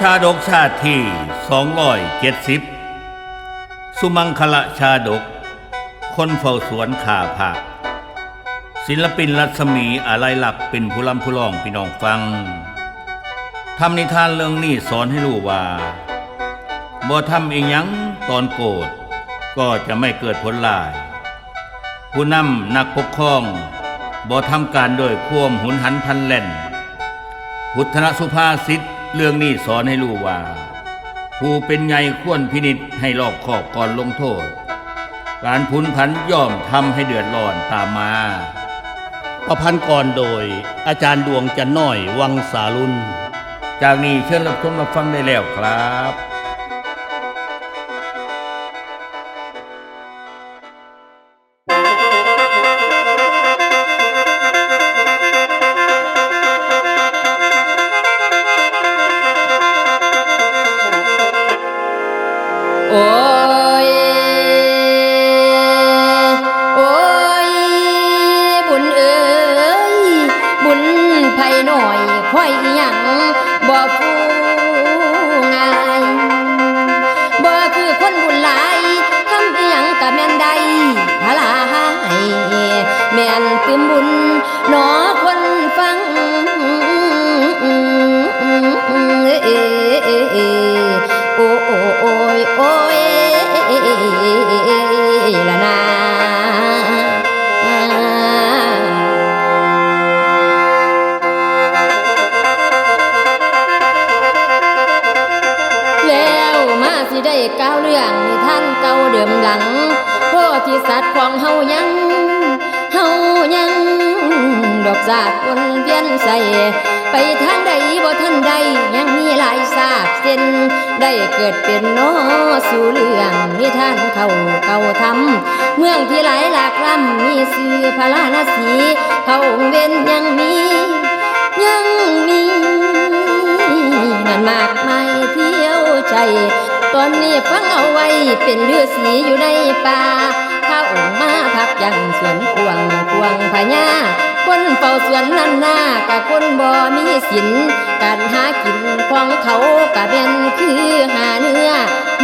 ชาดกชาติที่ 270 สุมังคละชาดก คนเฝ้าสวนขาผัก ศิลปินรัศมีอะไรหลักเป็นผู้ลำผู้ร้องพี่น้องฟัง ทำนิทานเรื่องนี้สอนให้รู้ว่า บ่ทำอีหยังตอนโกรธก็จะไม่เกิดผลลาย ผู้นำนักปกครองบ่ทำการโดยควมหุนหันพันแล่น พุทธนสุภาษิต เรื่องนี้สอนให้รู้ว่า ผู้เป็นใหญ่ควรพินิษให้รอบคอบก่อนลงโทษ การพุนพันย่อมทำให้เดือดร้อนตามมา ประพันธ์ก่อนโดย อาจารย์ดวงจันน้อยวังสารุนจากนี้เชิญรับชมรับฟังได้แล้วครับ ยโอ้ย บุญเอ๋ยบุญไผหน่อยค่อยอิหยังบ่ฟูงา สิได้ก้าวเรื่องนิท่านเก่าเดิมหลังโพธิสัตว์ของเฮายังเฮายังดอกจากวนเวียนใส่ไปทางใดบ่ทันใดยังมีหลายสาบเส้นได้เกิดเป็นโนอสู่เรื่องนิทานเขาเก่าทำเมืองที่หลายหลากลำมีสื่อพระราณสีเขาองเว้นยังมียังมี นั่นมากมายเที่ยวใจ ตอนนี้ฟังเอาไว้เป็นฤาษีอยู่ในป่าข้าองค์มาพักยังสวนกวงกวงพญาคนเฝ้าสวนนั่นหน้ากับคนบ่มีสินการหากินของเขากะเป็นคือหาเนื้อ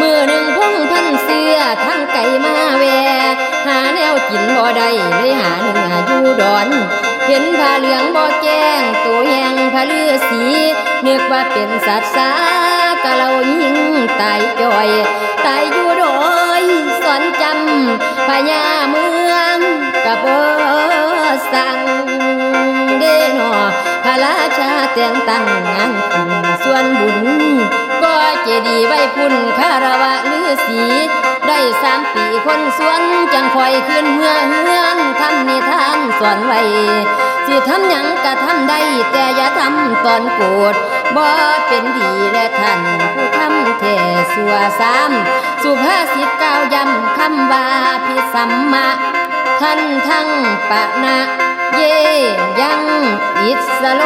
มือหนึ่งพงพันเสื้อทั้งไก่มาแวหาแนวกินบ่ได้เลยหาเนื้ออยู่ดอน เห็นผ้าเหลืองบ่แจ้งตัวแหงผ้าเลือสีนึกว่าเป็นสัตว์สา กะเรายิงตายจ่อยตายอยู่โดยสอนจำพญาเมืองกะบสั่งเดนอพระราชาแต่งตั้งงานขึ้นส่วนบุญก็เจดีไว้พุ่นคารวะฤาษีได้สามปีคนสวนจังคอยขึ้นเมื่อเฮือนทำนิทานสอนไว้สิทำหยังก็ทำได้แต่อย่าทำตอนโกรธ บ่เป็นดีและท่านผู้ทำแท่สัวสามสุภาษิตกล่าวย้ำคำว่าพิสัมมะท่านทั้งปะนะ เยยังอิสโล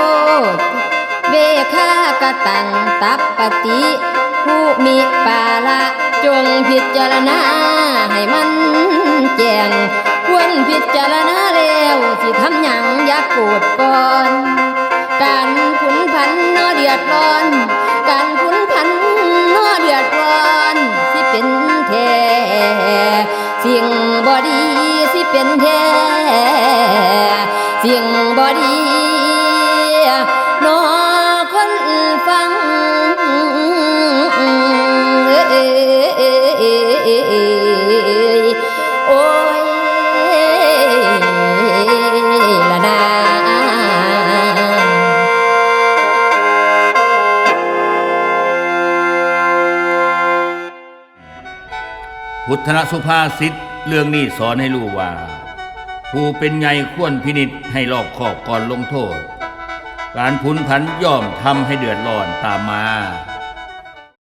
เบคากะตังตับปฏิผู้มีปาละจงพิจารณาให้มันแจ้งควรพิจารณาแล้วสิทำหยังอย่าโกรธก่อนการผุนพันน อเดือดร้อน การผุนพันนอเดือดร้อนสิเป็นแท้สิ่งบอดีสิเป็นแท้สิ่งบอดี พุทธสุภาษิตเรื่องนี้สอนให้รู้ว่า ผู้เป็นใหญ่ควรพินิษให้รอบคอบก่อนลงโทษ การพุนผันย่อมทำให้เดือดร้อนตามมา